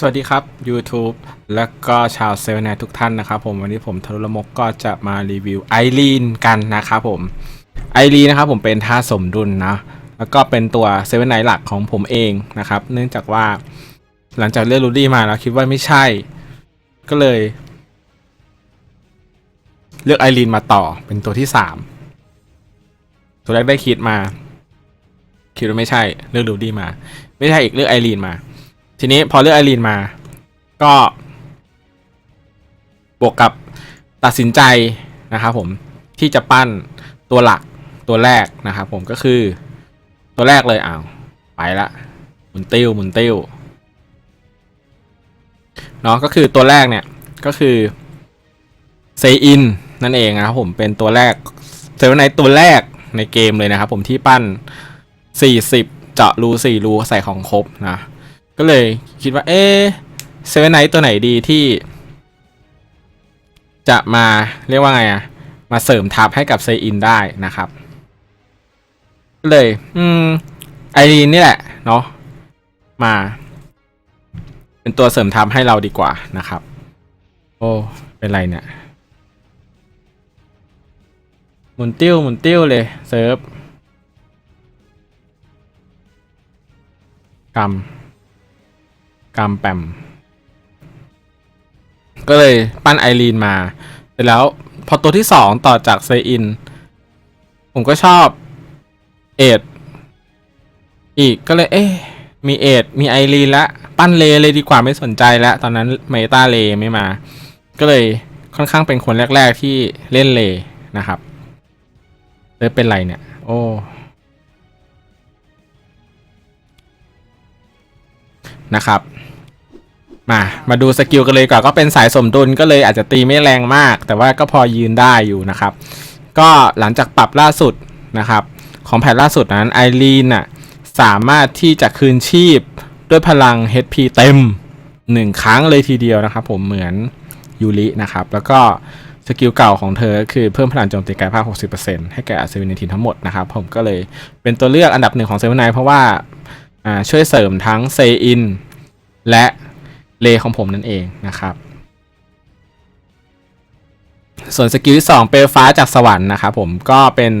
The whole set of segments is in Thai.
สวัสดีครับ YouTube แล้วก็ชาวเซเว่นไนทุกท่านนะครับผมวันนี้ผมทารุลมกก็จะมารีวิวไอรีนกันนะครับผมไอรีนนะครับผมเป็นท่าสมดุลนะแล้วก็เป็นตัวเซเว่นไนหลักของผมเองนะครับ เนื่องจากว่าหลังจากเลือกลูดี้มาแล้วคิดว่าไม่ใช่ ก็เลย เลือกไอรีนมาต่อเป็นตัวที่สามตัวแรกได้คิดมา คิดว่าไม่ใช่ เลือกลูดี้มา ไม่ใช่อีกเลือกไอรีนมา ทีนี้พอเลือกไอรีนมา ก็ บวกกับตัดสินใจนะครับผมที่จะปั้นตัวหลักตัวแรกนะครับผมก็คือตัวแรกเลยอ้าวไปละหมุนติ้วหมุนติ้วเนาะก็คือตัวแรกเนี่ยก็คือเซอินนั่นเองนะครับผมเป็นตัวแรกเซเว่นไนตัวแรกในเกมเลยนะครับผมที่ปั้น 40 เจาะรู 4 รูใส่ของครบนะ ก็เลยคิดว่า เอ๊เซเว่นไนท์ตัวไหนดีที่ จะมาเรียกว่าไงอะมาเสริมทับให้กับเซอินได้นะครับก็เลย อืมไอรีนนี่แหละ เนาะมา เป็นตัวเสริมทับให้เราดีกว่านะครับ โอ้เป็นไรเนี่ยหมุนติ้วหมุนติ้วเลยเซิร์ฟกำ กำแปม ก็เลยปั้นไอรีนมาเสร็จแล้วพอตัวที่สองต่อจากเซอิน ผมก็ชอบเอ็ดอีกก็เลย เอ๊ะมีเอ็ดมีไอรีนละ ปั้นเลเลยดีกว่าไม่สนใจแล้ว ตอนนั้นเมตาเลไม่มา ก็เลยค่อนข้างเป็นคนแรก ๆที่เล่นเลนะครับเลยเป็นไรเนี่ย โอ้นะครับ มา มาดูสกิลกันเลยก่อนก็เป็นสายสมดุลก็เลยอาจจะตีไม่แรงมาก แต่ว่าก็พอยืนได้อยู่นะครับ ก็หลังจากปรับล่าสุดนะครับ ของแพทล่าสุดนั้นไอรีนน่ะสามารถที่จะคืนชีพด้วยพลัง HP เต็ม 1 ครั้งเลยทีเดียวนะครับ ผมเหมือนยูรินะครับ แล้วก็สกิลเก่าของเธอก็คือเพิ่มพลังโจมตีกายภาพ 60%ให้แก่อาเซเวนทีทั้งหมดนะครับ ผมก็เลยเป็นตัวเลือกอันดับหนึ่งของเซเว่นไนเพราะว่าช่วยเสริมทั้งเซอินและ เลของผมนั่นเองนะครับ ส่วนสกิลที่2เปลวฟ้าจากสวรรค์นะครับผมก็เป็น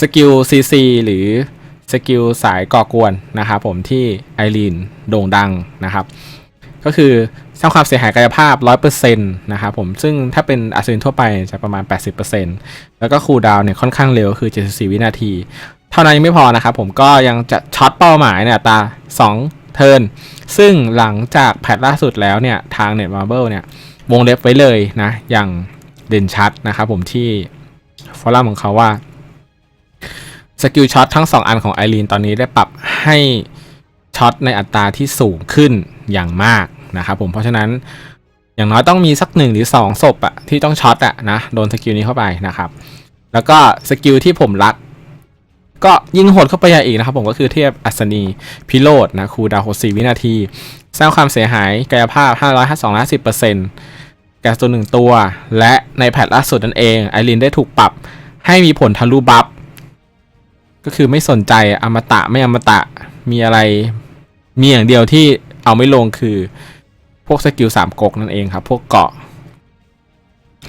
สกิล CC หรือสกิลสายก่อกวนนะครับผมที่ไอรีนโด่งดังนะครับ ก็คือสร้างความเสียหายกายภาพ 100%นะครับผมซึ่งถ้าเป็นอาซินทั่วไปจะประมาณ 80%แล้วก็คูลดาวน์เนี่ยค่อนข้างเร็วคือ 74 วินาที เท่านั้นยังไม่พอนะครับผมก็ยังจะช็อตเป้าหมายเนี่ยตา 2 เทิร์น ซึ่งหลังจากแพทล่าสุดแล้วเนี่ย ทาง Net Marble เนี่ย วงเล็บไว้เลยนะ อย่างเด่นชัดนะครับผมที่ฟอรัมของเขาว่าสกิลช็อตทั้ง 2 อันของไอรีนตอนนี้ได้ปรับให้ช็อตในอัตราที่สูงขึ้นอย่างมากนะครับผมเพราะฉะนั้นอย่างน้อยต้องมีสักหนึ่งหรือ2ศพอะที่ต้องช็อตอะนะโดนสกิลนี้เข้าไปนะครับ แล้วก็สกิลที่ผมรัก ก็ยิงโหดเข้าไปใหญ่อีกนะครับผมก็คือเทียบอัศนีพิโรดนะคูดาวน์4วินาที สร้างความเสียหายกายภาพ 552แก่ตัวหนึ่งตัว และในแพทล่าสุดนั่นเองไอรินได้ถูกปรับให้มีผลทะลุบัฟก็คือไม่สนใจอมตะไม่อมตะมีอะไร มีอย่างเดียวที่เอาไม่ลงคือพวกสกิลสามก๊กนั่นเองครับ พวกเกาะ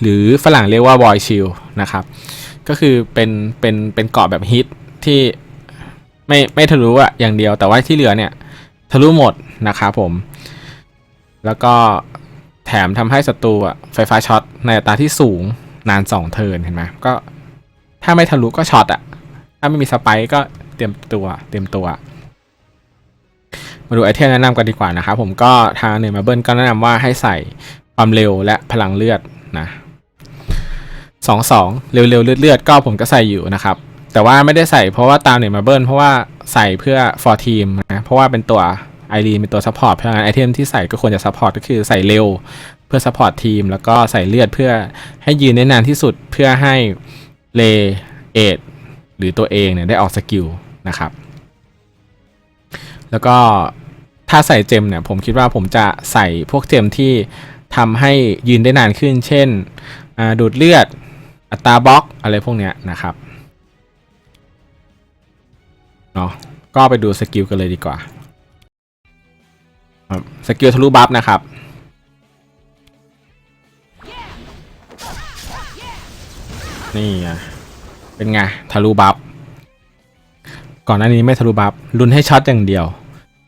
หรือฝรั่งเรียกว่าบอยชิลนะครับ ก็คือเป็นเป็นเป็นเกาะแบบฮิต ที่ไม่ไม่ทะลุอะอย่างเดียวแต่ว่าที่เหลือเนี่ยทะลุหมดนะครับผม แล้วก็แถมทำให้ศัตรูอะไฟฟ้าช็อตในอัตราที่สูงนาน 2 เทิร์นเห็นไหมก็ถ้าไม่ทะลุก็ช็อตอะถ้าไม่มีสไปก็เตรียมตัวเตรียมตัว มาดูไอเทมแนะนำกันดีกว่านะครับผมก็ทางเนมาเบิลก็แนะนำว่าให้ใส่ความเร็วและพลังเลือดนะสองสองเร็วๆเลือดๆก็ผมก็ใส่อยู่นะครับ แต่ว่าไม่ได้ใส่เพราะว่าตามเนี่ยมาเบิลเพราะว่าใส่เพื่อ for team นะเพราะว่าเป็นตัวไอรีนเป็นตัวซัพพอร์ตเพราะงั้นไอเทมที่ใส่ก็ควรจะซัพพอร์ตก็คือใส่เร็วเพื่อซัพพอร์ตทีม แล้วก็ใส่เลือดเพื่อให้ยืนได้นานที่สุดเพื่อให้เลเอดหรือตัวเองเนี่ยได้ออกสกิลนะครับ แล้วก็ถ้าใส่เจมเนี่ยผมคิดว่าผมจะใส่พวกเจมที่ทำให้ยืนได้นานขึ้น เช่นดูดเลือดอัตราบล็อกอะไรพวกเนี้ยนะครับ เนาะก็ไปดูสกิลกันเลยดีกว่าครับสกิลทะลุบัฟนะครับนี่เป็นไงทะลุบัฟก่อนหน้านี้ไม่ทะลุบัฟลุ้นให้ช็อตอย่างเดียว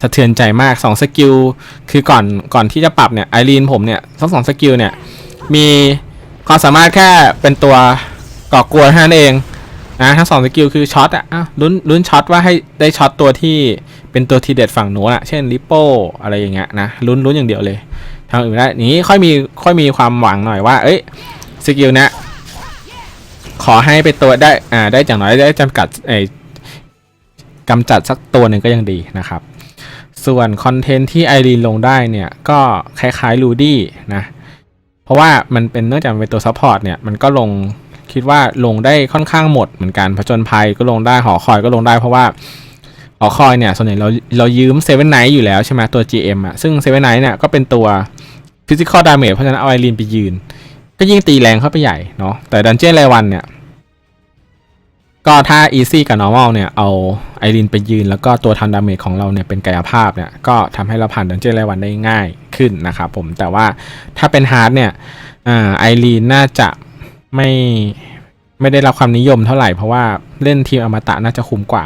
สะเทือนใจมาก2สกิลคือก่อนก่อนที่จะปรับเนี่ยไอรีนผมเนี่ยทั้งสองสกิลเนี่ยมีความสามารถแค่เป็นตัวก่อกวนเท่านั้นเอง นะทั้งสองสกิลคือช็อตอะลุ้นลุ้นช็อตว่าให้ได้ช็อตตัวที่เป็นตัวทีเด็ดฝั่งโน้นอะเช่นลิโป้อะไรอย่างเงี้ยนะลุ้นลุ้นอย่างเดียวเลยทางอื่นได้นี้ค่อยมีค่อยมีความหวังหน่อยว่า เอ้ยสกิลเนี้ยขอให้เป็นตัวได้อ่าได้อย่างน้อยได้จำกัดไอ้กำจัดสักตัวหนึ่งก็ยังดีนะครับ ส่วนคอนเทนต์ที่ไอรีนลงได้เนี่ยก็คล้ายๆลูดี้นะ เพราะว่ามันเป็นเนื่องจากเป็นตัวซัพพอร์ตเนี่ยมันก็ลง คิดว่าลงได้ค่อนข้างหมดเหมือนกันผจญภัยก็ลงได้หอคอยก็ลงได้เพราะว่าหอคอยเนี่ยส่วนใหญ่เราเรายืมเซเว่นไนท์อยู่แล้วใช่ไหมตัว GM อะซึ่งเซเว่นไนท์เนี่ยก็เป็นตัวฟิสิกอลดาเมจเพราะฉะนั้นเอาไอรีนไปยืน ก็ยิ่งตีแรงเข้าไปใหญ่เนาะแต่ดันเจี้ยนรายวันเนี่ยก็ถ้า Easy กับ Normal เนี่ย เอาไอรีนไปยืน แล้วก็ตัวทันดาเมจของเราเนี่ย เป็นกายภาพเนี่ย ก็ทำให้เราผ่านดันเจี้ยนรายวันได้ง่ายขึ้นนะครับผมแต่ว่าถ้าเป็นฮาร์ดเนี่ยไอรีนน่าจะ ไม่ไม่ได้รับความนิยมเท่าไหร่เพราะว่าเล่นทีมอมตะน่าจะคุ้มกว่า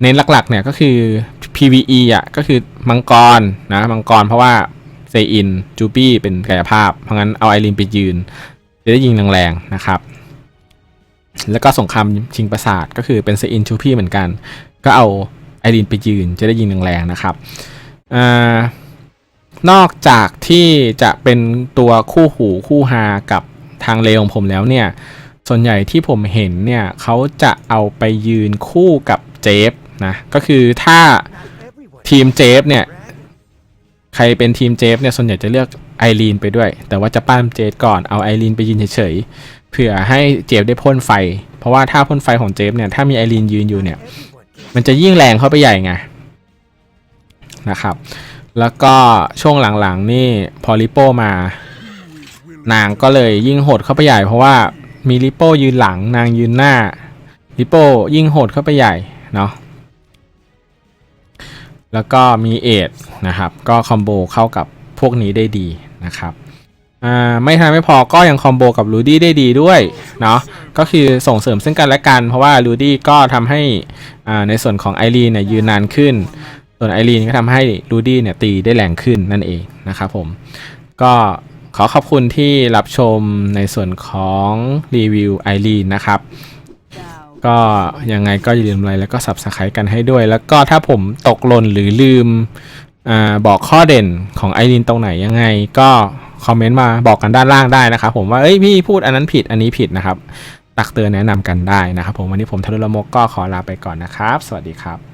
เน้นหลักๆเนี่ยก็คือ PVE อะก็คือมังกรนะมังกรเพราะว่าเซอินจูปี้เป็นกายภาพ เพราะงั้นเอาไอรีนไปยืน จะได้ยิงแรงๆนะครับ แล้วก็สงครามชิงประสาทก็คือเป็นเซอินชูพี่เหมือนกัน ก็เอาไอรีนไปยืนจะได้ยิงแรงๆนะครับอนอกจากที่จะเป็นตัวคู่หูคู่ฮากับ ทางเลของผมแล้วเนี่ย ส่วนใหญ่ที่ผมเห็นเนี่ยเขาจะเอาไปยืนคู่กับเจฟนะก็คือถ้าทีมเจฟเนี่ยใครเป็นทีมเจฟเนี่ยส่วนใหญ่จะเลือกไอรีนไปด้วย แต่ว่าจะป้ามเจฟก่อนเอาไอรีนไปยืนเฉยๆเผื่อให้เจฟได้พ่นไฟ เพราะว่าถ้าพ่นไฟของเจฟเนี่ยถ้ามีไอรีนยืนอยู่เนี่ยมันจะยิ่งแรงเข้าไปใหญ่ไงนะครับ แล้วก็ช่วงหลังๆนี่พอลิโปมา นางก็เลยยิ่งโหดเข้าไปใหญ่เพราะว่ามีลิโป้ยืนหลังนางยืนหน้าลิโป้ยิ่งโหดเข้าไปใหญ่เนาะแล้วก็มีเอทนะครับก็คอมโบเข้ากับพวกนี้ได้ดีนะครับไม่ทันไม่พอก็ยังคอมโบกับลูดี้ได้ดีด้วยเนาะก็คือส่งเสริมซึ่งกันและกัน เพราะว่าลูดี้ก็ทำให้อ่าในส่วนของไอรีนเนี่ยยืนนานขึ้น ส่วนไอรีนก็ทำให้ลูดี้เนี่ยตีได้แรงขึ้นนั่นเองนะครับผมก็ ขอขอบคุณที่รับชมในส่วนของรีวิวไอรีนนะครับ ก็ยังไงก็อย่าลืมไลค์แล้วก็ subscribe กันให้ด้วย แล้วก็ถ้าผมตกหล่นหรือลืมอบอกข้อเด่นของไอรีนตรงไหนยังไงก็คอมเมนต์มาบอกกันด้านล่างได้นะครับผมว่าเอ้ยพี่พูดอันนั้นผิดอันนี้ผิดนะครับ ตักเตือนแนะนำกันได้นะครับผมวันนี้ผมทารุละมกก็ขอลาไปก่อนนะครับ สวัสดีครับ